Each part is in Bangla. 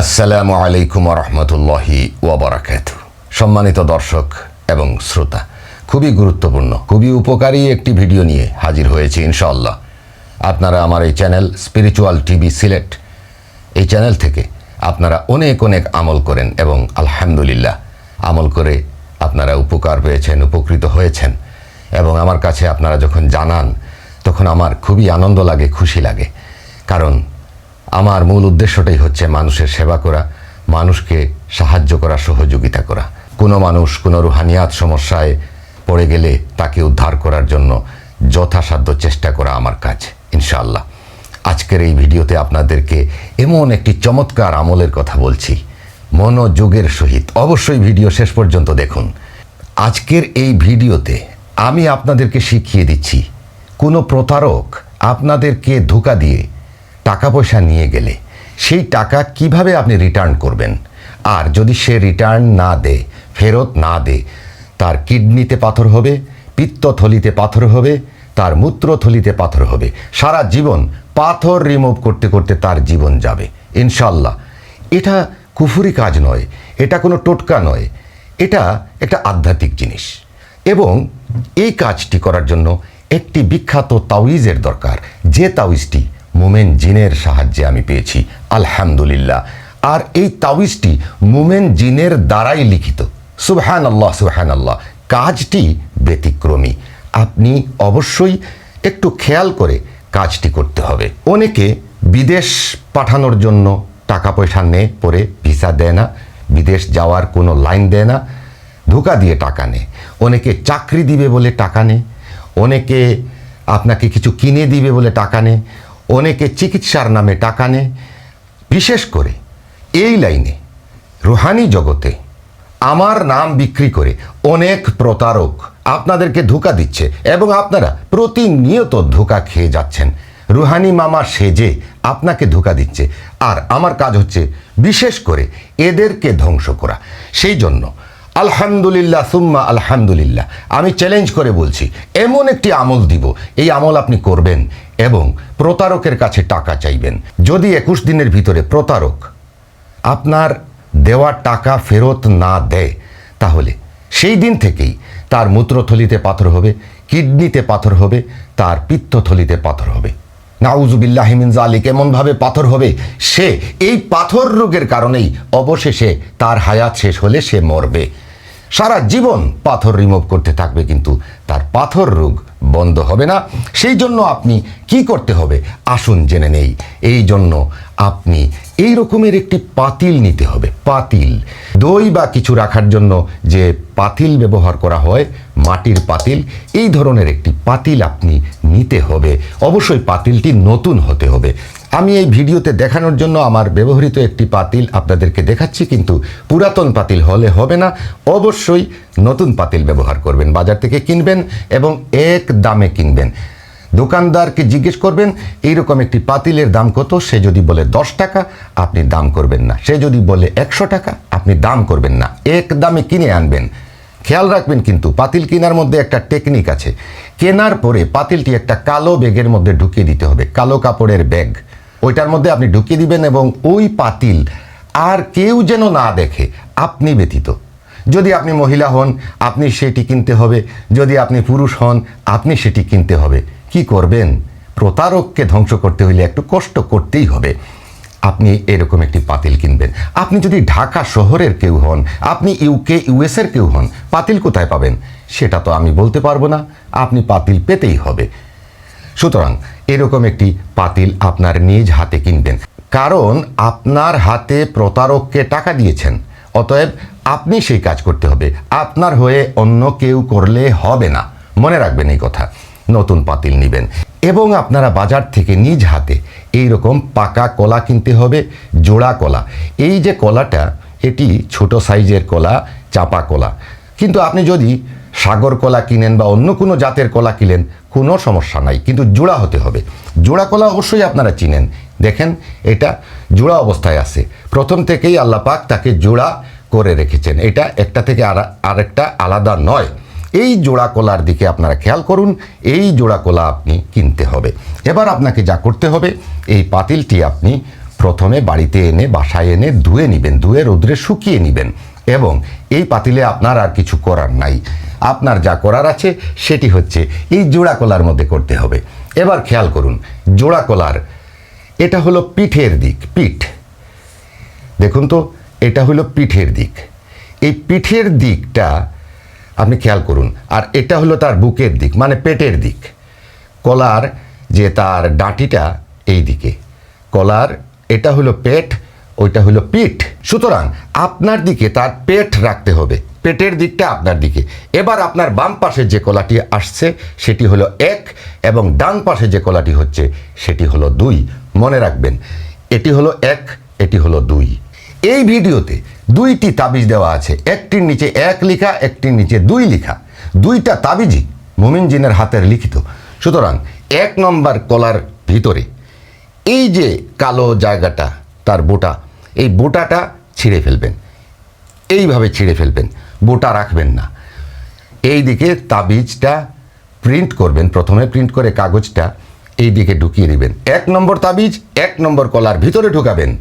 আসসালামু আলাইকুম রহমতুল্লাহি ওবরাকাত সম্মানিত দর্শক এবং শ্রোতা, খুবই গুরুত্বপূর্ণ, খুবই উপকারী একটি ভিডিও নিয়ে হাজির হয়েছি ইনশাআল্লাহ। আপনারা আমার এই চ্যানেল স্পিরিচুয়াল টিভি সিলেট এই চ্যানেল থেকে আপনারা অনেক অনেক আমল করেন এবং আলহামদুলিল্লাহ আমল করে আপনারা উপকার পেয়েছেন, উপকৃত হয়েছেন এবং আমার কাছে আপনারা যখন জানান, তখন আমার খুবই আনন্দ লাগে, খুশি লাগে। কারণ আমার মূল উদ্দেশ্যটাই হচ্ছে মানুষের সেবা করা, মানুষকে সাহায্য করা, সহযোগিতা করা। কোনো মানুষ কোনো রুহানিয়াত সমস্যায় পড়ে গেলে তাকে উদ্ধার করার জন্য যথাসাধ্য চেষ্টা করা আমার কাজ, ইনশাআল্লাহ। আজকের এই ভিডিওতে আপনাদেরকে এমন একটি চমৎকার আমলের কথা বলছি, মনোযোগের সহিত। অবশ্যই ভিডিও শেষ পর্যন্ত দেখুন। আজকের এই ভিডিওতে আমি আপনাদেরকে শিখিয়ে দিচ্ছি, কোনো প্রতারক আপনাদেরকে ধোকা দিয়ে টাকা পয়সা নিয়ে গেলে, সেই টাকা কীভাবে আপনি রিটার্ন করবেন? আর যদি সে রিটার্ন না দে ফেরত না দে তার কিডনিতে পাথর হবে, পিত্তথলিতে পাথর হবে, তার মূত্রথলিতে পাথর হবে, সারা জীবন পাথর রিমুভ করতে করতে তার জীবন যাবে ইনশাল্লাহ এটা কুফুরি কাজ নয়, এটা কোনো টোটকা নয়, এটা একটা আধ্যাত্মিক জিনিস। এবং এই কাজটি করার জন্য একটি বিখ্যাত তাউইজের দরকার, যে তাওয়িজটি মোমেন জিনের সাহায্যে আমি পেয়েছি, আলহামদুলিল্লাহ। আর এই তাওয়িজটি মোমেন জিনের দ্বারাই লিখিত। সুবহান আল্লাহ সুবহান আল্লাহ কাজটি ব্যতিক্রমী। আপনি অবশ্যই একটু খেয়াল করে কাজটি করতে হবে। অনেকে বিদেশ পাঠানোর জন্য টাকা পয়সা নেয় পরে ভিসা দেয় না, বিদেশ যাওয়ার কোনো লাইন দেয় না, ধোকা দিয়ে টাকা নেয় অনেকে চাকরি দিবে বলে টাকা নেয় অনেকে আপনাকে কিছু কিনে দিবে বলে টাকা নেয় অনেকে চিকিৎসার নামে টাকা নেয়, বিশেষ করে এই লাইনে, রুহানি জগতে, আমার নাম বিক্রি করে অনেক প্রতারক আপনাদেরকে ধোকা দিচ্ছে এবং আপনারা প্রতিনিয়ত ধোকা খেয়ে যাচ্ছেন। রুহানি মামা সেজে আপনাকে ধোকা দিচ্ছে। আর আমার কাজ হচ্ছে বিশেষ করে এদেরকে ধ্বংস করা। সেই জন্য আলহামদুলিল্লাহ, সুম্মা আলহামদুলিল্লাহ, আমি চ্যালেঞ্জ করে বলছি, এমন একটি আমল দিব। এই আমল আপনি করবেন এবং প্রতারকের কাছে টাকা চাইবেন। যদি একুশ দিনের ভিতরে প্রতারক আপনার দেওয়া টাকা ফেরত না দেয়, তাহলে সেই দিন থেকেই তার মূত্রথলিতে পাথর হবে, কিডনিতে পাথর হবে, তার পিত্তথলিতে পাথর হবে। নাউজুবিল্লাহিমিন জালিক এমনভাবে পাথর হবে, সে এই পাথর রোগের কারণেই অবশেষে তার হায়াত শেষ হলে সে মরবে। সারা জীবন পাথর রিমুভ করতে থাকবে, কিন্তু তার পাথর রোগ বন্ধ হবে না। সেই জন্য আপনি কি করতে হবে? আসুন জেনে নেই। এই জন্য আপনি এই রকমের একটি পাতিল নিতে হবে। পাতিল। দই বা কিছু রাখার জন্য যে পাতিল ব্যবহার করা হয়, মাটির পাতিল, এই ধরনের একটি পাতিল আপনি নিতে হবে। অবশ্যই পাতিলটি নতুন হতে হবে। আমি এই ভিডিওতে দেখানোর জন্য আমার ব্যবহৃত একটি পাতিল আপনাদেরকে দেখাচ্ছি, কিন্তু পুরাতন পাতিল হলে হবে না। অবশ্যই নতুন পাতিল ব্যবহার করবেন, বাজার থেকে কিনবেন এবং এক দামে কিনবেন। দোকানদারকে জিজ্ঞেস করবেন, এইরকম একটি পাতিলের দাম কত? সে যদি বলে, দশ টাকা। আপনি দাম করবেন না। সে যদি বলে, একশো টাকা? আপনি দাম করবেন না। এক দামে কিনে আনবেন। খেয়াল রাখবেন কিন্তু, পাতিল কেনার মধ্যে একটা টেকনিক আছে। কেনার পরে পাতিলটি একটা কালো ব্যাগের মধ্যে ঢুকিয়ে দিতে হবে, কালো কাপড়ের ব্যাগ। ওইটার মধ্যে আপনি ঢুকিয়ে দিবেন এবং ওই পাতিল আর কেউ যেন না দেখে, আপনি ব্যতীত। যদি আপনি মহিলা হন, আপনি সেটি কিনতে হবে। যদি আপনি পুরুষ হন, আপনি সেটি কিনতে হবে। কি করবেন? প্রতারককে ধ্বংস করতে হইলে একটু কষ্ট করতেই হবে। আপনি এরকম একটি পাতিল কিনবেন। আপনি যদি ঢাকা শহরের কেউ হন, আপনি ইউকে ইউএসের কেউ হন, পাতিল কোথায় পাবেন? সেটা তো আমি বলতে পারব না। আপনি পাতিল পেতেই হবে। সুতরাং এরকম একটি পাতিল আপনার নিজ হাতে কিনবেন। কারণ আপনার হাতে প্রতারককে টাকা দিয়েছেন। অতএব আপনি সেই কাজ করতে হবে। আপনার হয়ে অন্য কেউ করলে হবে না। মনে রাখবেন এই কথা। নতুন পাতিল নেবেন। এবং আপনারা বাজার থেকে নিজ হাতে এই রকম পাকা কলা কিনতে হবে, জোড়া কলা। এই যে কলাটা, এটি ছোট সাইজের কলা, চাপা কলা। কিন্তু আপনি যদি সাগর কলা কিনেন বা অন্য কোনো জাতের কলা কিনেন, কোনো সমস্যা নাই। কিন্তু জোড়া হতে হবে। জোড়া কলা অবশ্যই আপনারা চিনেন। দেখেন, এটা জোড়া অবস্থায় আছে। প্রথম থেকেই আল্লাহ পাক তাকে জোড়া করে রেখেছেন। এটা একটা থেকে আর আরেকটা আলাদা নয়। এই জোড়া কলার দিকে আপনারা খেয়াল করুন, এই জোড়া কলা আপনি কিনতে হবে। এবার আপনাকে যা করতে হবে, এই পাতিলটি আপনি প্রথমে বাড়িতে এনে, বাসায় এনে ধুয়ে নেবেন। ধুয়ে রোদ্রে শুকিয়ে নেবেন। এবং এই পাতিলে আপনার আর কিছু করার নাই। আপনার যা করার আছে, সেটি হচ্ছে এই জোড়া কলার মধ্যে করতে হবে। এবার খেয়াল করুন, জোড়া কলার, এটা হলো পিঠের দিক, পিঠ। দেখুন তো, এটা হলো পিঠের দিক। এই পিঠের দিকটা, আপনি খেয়াল করুন, আর এটা হলো তার বুকের দিক মানে পেটের দিক। কলার যে তার ডাঁটিটা, এই দিকে। কলার, এটা হলো পেট ওইটা হলো পিঠ। সুতরাং আপনার দিকে তার পেট রাখতে হবে। পেটের দিকটা আপনার দিকে। এবার আপনার বাম পাশে যে কলাটি আসছে, সেটি হলো এক এবং ডান পাশে যে কলাটি হচ্ছে, সেটি হলো দুই। মনে রাখবেন, এটি হলো এক, এটি হলো দুই। এই ভিডিওতে দুইটি তাবিজ দেওয়া আছে। একটির নিচে এক লিখা, একটির নিচে দুই লিখা। দুইটা তাবিজই মুমিন জিনের হাতের লিখিত। সুতরাং এক নম্বর কলার ভিতরে এই যে কালো জায়গাটা তার বোটা। এই বোটাটা ছিঁড়ে ফেলবেন। এইভাবে ছিঁড়ে ফেলবেন। বোটা রাখবেন না। এই দিকে তাবিজটা প্রিন্ট করবেন, প্রথমে প্রিন্ট করে কাগজটা এই দিকে ঢুকিয়ে দিবেন। এক নম্বর তাবিজ, এক নম্বর কলার ভিতরে ঢুকাবেন।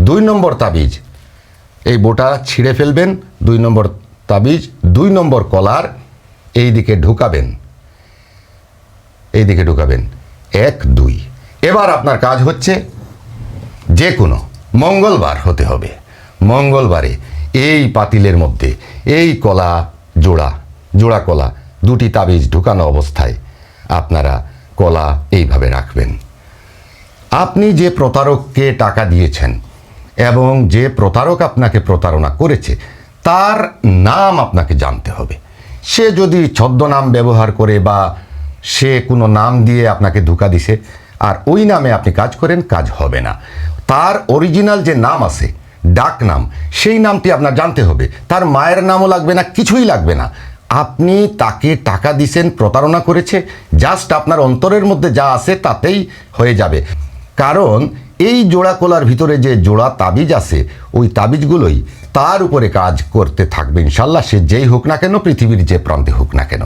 দুই নম্বর তাবিজ, এই বোটা ছিঁড়ে ফেলবেন। দুই নম্বর তাবিজ, দুই নম্বর কলার এই দিকে ঢুকাবেন। এই দিকে ঢুকাবেন। এক, দুই। এবার আপনার কাজ হচ্ছে যে কোনো মঙ্গলবার হতে হবে। মঙ্গলবারে এই পাতিলের মধ্যে, এই কলা জোড়া জোড়া কলা, দুটি তাবিজ ঢুকানো অবস্থায় আপনারা কলা এইভাবে রাখবেন। আপনি যে প্রতারককে টাকা দিয়েছেন এবং যে প্রতারক আপনাকে প্রতারণা করেছে, তার নাম আপনাকে জানতে হবে। সে যদি ছদ্মনাম ব্যবহার করে বা সে কোনো নাম দিয়ে আপনাকে ধোকা দিছে, আর ওই নামে আপনি কাজ করেন, কাজ হবে না। তার অরিজিনাল যে নাম আছে, ডাক নাম, সেই নামটি আপনার জানতে হবে। তার মায়ের নামও লাগবে না, কিছুই লাগবে না। আপনি তাকে টাকা দিছেন, প্রতারণা করেছে জাস্ট আপনার অন্তরের মধ্যে যা আছে তাতেই হয়ে যাবে। কারণ এই জোড়া কলার ভিতরে যে জোড়া তাবিজ আছে, ওই তাবিজগুলোই তার উপরে কাজ করতে থাকবে ইনশাল্লাহ। সে যেই হোক না কেন, পৃথিবীর যে প্রান্তে হোক না কেন।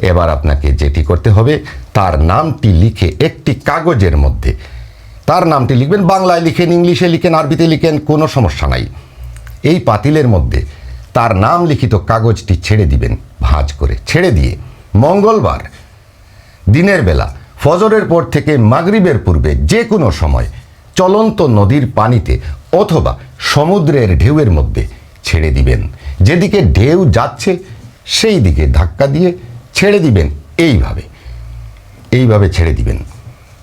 এবার আপনাকে যেটি করতে হবে, তার নামটি লিখে একটি কাগজের মধ্যে তার নামটি লিখবেন, বাংলায় লিখেন, ইংলিশে লিখেন, আরবিতে লিখেন, কোনো সমস্যা নাই। এই পাতিলের মধ্যে তার নাম লিখিত কাগজটি ছেড়ে দিবেন, ভাঁজ করে। ছেড়ে দিয়ে মঙ্গলবার দিনের বেলা, ফজরের পর থেকে মাগরিবের পূর্বে যে কোনো সময় চলন্ত নদীর পানিতে অথবা সমুদ্রের ঢেউয়ের মধ্যে ছেড়ে দিবেন। যেদিকে ঢেউ যাচ্ছে, সেই দিকে ধাক্কা দিয়ে ছেড়ে দিবেন। এইভাবে এইভাবে ছেড়ে দিবেন।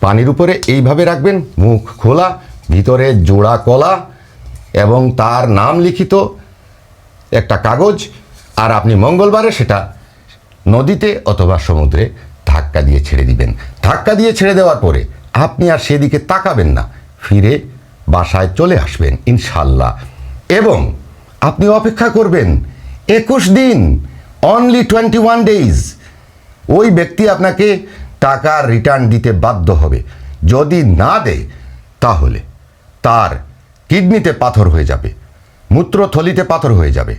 পানির উপরে এইভাবে রাখবেন, মুখ খোলা, ভিতরে জোড়া কলা এবং তার নাম লিখিত একটা কাগজ, আর আপনি মঙ্গলবারে সেটা নদীতে অথবা সমুদ্রে ধাক্কা দিয়ে ছেড়ে দিবেন। ধাক্কা দিয়ে ছেড়ে দেওয়ার পরে আপনি আর সেদিকে তাকাবেন না, ফিরে বাসায় চলে আসবেন ইনশাল্লাহ এবং আপনি অপেক্ষা করবেন, একুশ দিন অনলি টোয়েন্টি ওয়ান ডেইজ ওই ব্যক্তি আপনাকে টাকা রিটার্ন দিতে বাধ্য হবে। যদি না দেয়, তাহলে তার কিডনিতে পাথর হয়ে যাবে, মূত্রথলিতে পাথর হয়ে যাবে,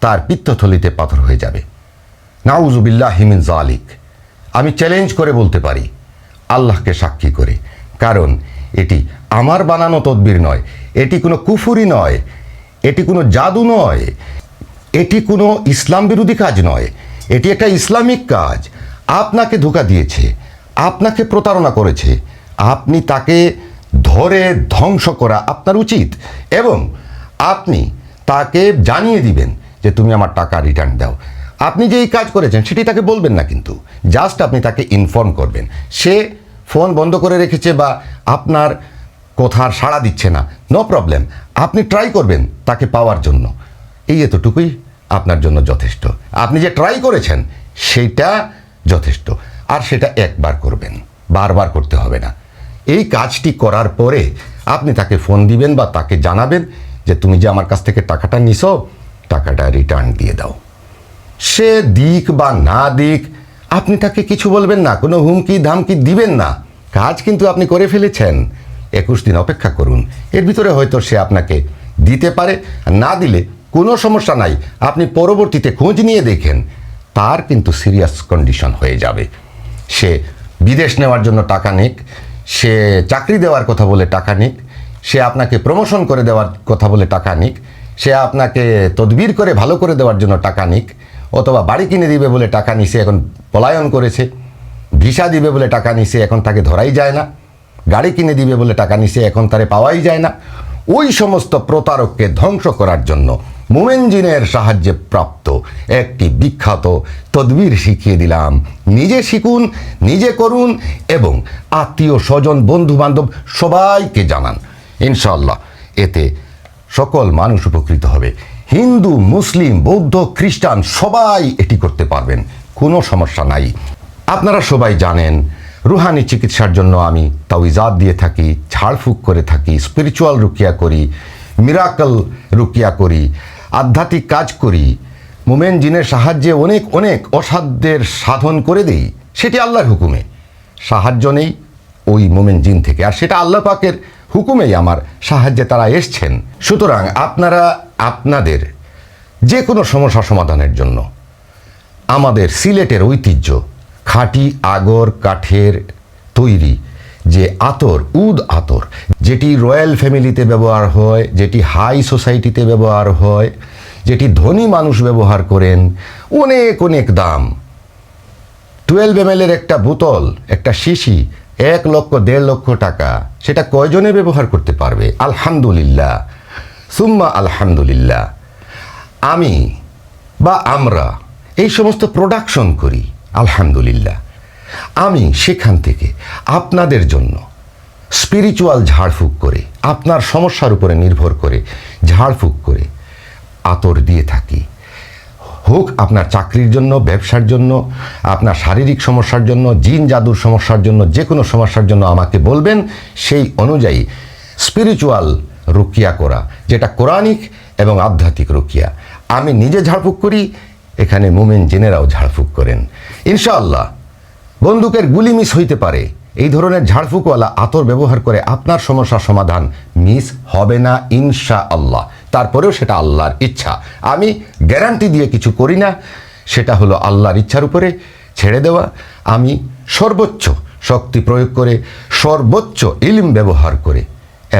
তার পিত্তথলিতে পাথর হয়ে যাবে। নাউজুবিল্লাহ হিমিন জালিক আমি চ্যালেঞ্জ করে বলতে পারি, আল্লাহকে সাক্ষী করে। কারণ এটি আমার বানানো তদবির নয়, এটি কোনো কুফুরি নয়, এটি কোনো জাদু নয়, এটি কোনো ইসলাম বিরোধী কাজ নয়, এটি একটা ইসলামিক কাজ। আপনাকে ধোকা দিয়েছে, আপনাকে প্রতারণা করেছে, আপনি তাকে ধরে ধ্বংস করা আপনার উচিত এবং আপনি তাকে জানিয়ে দিবেন যে তুমি আমার টাকা রিটার্ন দাও। আপনি যে এই কাজ করেছেন সেটি তাকে বলবেন না কিন্তু জাস্ট আপনি তাকে ইনফর্ম করবেন। সে ফোন বন্ধ করে রেখেছে বা আপনার কথার সাড়া দিচ্ছে না নো প্রবলেম আপনি ট্রাই করবেন তাকে পাওয়ার জন্য। এই এতটুকুই আপনার জন্য যথেষ্ট। আপনি যে ট্রাই করেছেন, সেইটা যথেষ্ট। আর সেটা একবার করবেন, বারবার করতে হবে না। এই কাজটি করার পরে আপনি তাকে ফোন দিবেন বা তাকে জানাবেন যে তুমি যে আমার কাছ থেকে টাকাটা নিছো, টাকাটা রিটার্ন দিয়ে দাও। সে দিক বা না দিক আপনি তাকে কিছু বলবেন না, কোনো হুমকি ধামকি দিবেন না। কাজ কিন্তু আপনি করে ফেলেছেন। একুশ দিন অপেক্ষা করুন। এর ভিতরে হয়তো সে আপনাকে দিতে পারে। না দিলে কোনো সমস্যা নাই। আপনি পরবর্তীতে খোঁজ নিয়ে দেখেন। তার কিন্তু সিরিয়াস কন্ডিশন হয়ে যাবে। সে বিদেশ নেওয়ার জন্য টাকা নিক, সে চাকরি দেওয়ার কথা বলে টাকা নিক, সে আপনাকে প্রমোশন করে দেওয়ার কথা বলে টাকা নিক, সে আপনাকে তদবির করে ভালো করে দেওয়ার জন্য টাকা নিক, অথবা বাড়ি কিনে দিবে বলে টাকা নিছে এখন পলায়ন করেছে, ভিসা দিবে বলে টাকা নিছে এখন তাকে ধরাই যায় না, গাড়ি কিনে দিবে বলে টাকা নিছে এখন তারে পাওয়াই যায় না। ওই সমস্ত প্রতারককে ধ্বংস করার জন্য মোমেনজিনের সাহায্যে প্রাপ্ত একটি বিখ্যাত তদবির শিখিয়ে দিলাম। নিজে শিখুন, নিজে করুন এবং আত্মীয়, স্বজন বন্ধু বান্ধব সবাইকে জানান। ইনশাল্লাহ এতে সকল মানুষ উপকৃত হবে। হিন্দু, মুসলিম, বৌদ্ধ, খ্রিস্টান সবাই এটি করতে পারবেন, কোনো সমস্যা নাই। আপনারা সবাই জানেন, রুহানি চিকিৎসার জন্য আমি তাওইজাত দিয়ে থাকি ঝাড়ফুঁক করে থাকি স্পিরিচুয়াল রুকিয়া করি মিরাকল রুকিয়া করি। আধ্যাত্মিক কাজ করি। মোমেন জিনের সাহায্যে অনেক অনেক অসাধ্যের সাধন করে দেই, সেটি আল্লাহর হুকুমে। সাহায্য নেই ওই মোমেন জিন থেকে, আর সেটা আল্লাহ পাকের হুকুমেই আমার সাহায্যে তারা এসছেন। সুতরাং আপনারা আপনাদের যে কোনো সমস্যা সমাধানের জন্য আমাদের সিলেটের ঐতিহ্য, খাঁটি আগর কাঠের তৈরি যে আতর, উদ আতর, যেটি রয়্যাল ফ্যামিলিতে ব্যবহার হয়, যেটি হাই সোসাইটিতে ব্যবহার হয়, যেটি ধনী মানুষ ব্যবহার করেন, অনেক অনেক দাম। টুয়েলভ এম এর একটা বোতল, একটা শিশি, এক লক্ষ, দেড় লক্ষ টাকা, সেটা কয়জনে ব্যবহার করতে পারবে? আলহামদুলিল্লাহ। সুম্মা আলহামদুলিল্লাহ। আমি বা আমরা এই সমস্ত প্রোডাকশন করি। আলহামদুলিল্লাহ। আমি সেখান থেকে আপনাদের জন্য স্পিরিচুয়াল ঝাড়ফুঁক করে, আপনার সমস্যার উপরে নির্ভর করে ঝাড়ফুঁক করে আতর দিয়ে থাকি। হোক আপনার চাকরির জন্য, ব্যবসার জন্য, আপনার শারীরিক সমস্যার জন্য, জিন জাদুর সমস্যার জন্য যে কোনো সমস্যার জন্য আমাকে বলবেন, সেই অনুযায়ী স্পিরিচুয়াল রুকিয়া করা, যেটা কোরআনিক এবং আধ্যাত্মিক রুকিয়া। আমি নিজে ঝাড়ফুঁক করি, এখানে মোমেন জেনেরাও ঝাড়ফুঁক করেন। ইনশাআল্লাহ বন্দুকের গুলি মিস হইতে পারে। এই ধরনের ঝাড়ফুঁকওয়ালা আতর ব্যবহার করে আপনার সমস্যার সমাধান মিস হবে না ইনশা আল্লাহ তারপরেও সেটা আল্লাহর ইচ্ছা। আমি গ্যারান্টি দিয়ে কিছু করি না। সেটা হলো আল্লাহর ইচ্ছার উপরে ছেড়ে দেওয়া। আমি সর্বোচ্চ শক্তি প্রয়োগ করে সর্বোচ্চ ইলিম ব্যবহার করে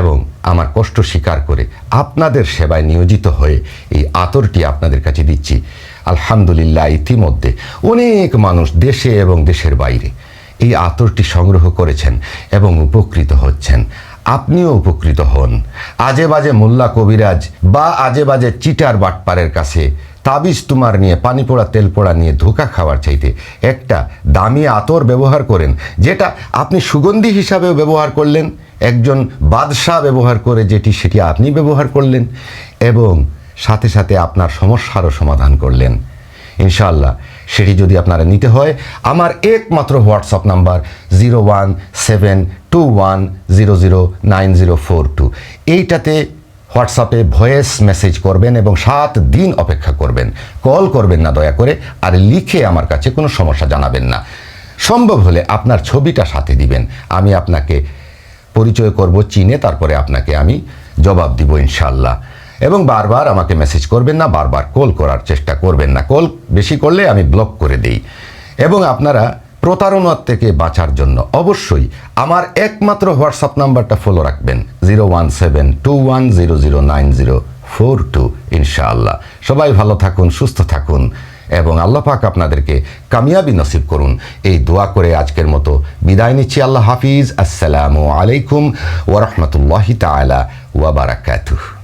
এবং আমার কষ্ট স্বীকার করে আপনাদের সেবায় নিয়োজিত হয়ে এই আতরটি আপনাদের কাছে দিচ্ছি। আলহামদুলিল্লাহ ইতিমধ্যে অনেক মানুষ দেশে এবং দেশের বাইরে এই আতরটি সংগ্রহ করেছেন এবং উপকৃত হচ্ছেন। আপনিও উপকৃত হন। আজে বাজে মোল্লা কবিরাজ বা আজে বাজে চিটার বাটপারের কাছে তাবিজ তোমার নিয়ে পানি পোড়া, তেল পোড়া নিয়ে ধোকা খাওয়ার চাইতে একটা দামি আতর ব্যবহার করেন, যেটা আপনি সুগন্ধি হিসাবেও ব্যবহার করলেন, একজন বাদশাহ ব্যবহার করে যেটি সেটি আপনি ব্যবহার করলেন এবং সাথে সাথে আপনার সমস্যারও সমাধান করলেন। ইনশাআল্লাহ, সেটি যদি আপনারা নিতে হয়, আমার একমাত্র WhatsApp number zero one seven two one zero zero nine zero four two. এইটাতে হোয়াটসঅ্যাপে ভয়েস মেসেজ করবেন এবং সাত দিন অপেক্ষা করবেন। কল করবেন না দয়া করে, আর লিখে আমার কাছে কোনো সমস্যা জানাবেন না। সম্ভব হলে আপনার ছবিটা সাথে দিবেন। আমি আপনাকে পরিচয় করব, চিনে তারপরে আপনাকে আমি জবাব দিব ইনশাল্লাহ এবং বারবার আমাকে মেসেজ করবেন না, বারবার কল করার চেষ্টা করবেন না। কল বেশি করলে আমি ব্লক করে দেই। এবং আপনারা প্রতারণার থেকে বাঁচার জন্য অবশ্যই আমার একমাত্র হোয়াটসঅ্যাপ নাম্বারটা ফলো রাখবেন। Zero one seven two one zero zero nine zero four two ইনশাআল্লাহ। সবাই ভালো থাকুন, সুস্থ থাকুন এবং আল্লাহ পাক আপনাদেরকে কামিয়াবি নসিব করুন। এই দোয়া করে আজকের মতো বিদায় নিচ্ছি। আল্লাহ হাফিজ। আসসালামু আলাইকুম ওরহমতুল্লাহি তালা ওয়াবারাকাতুহ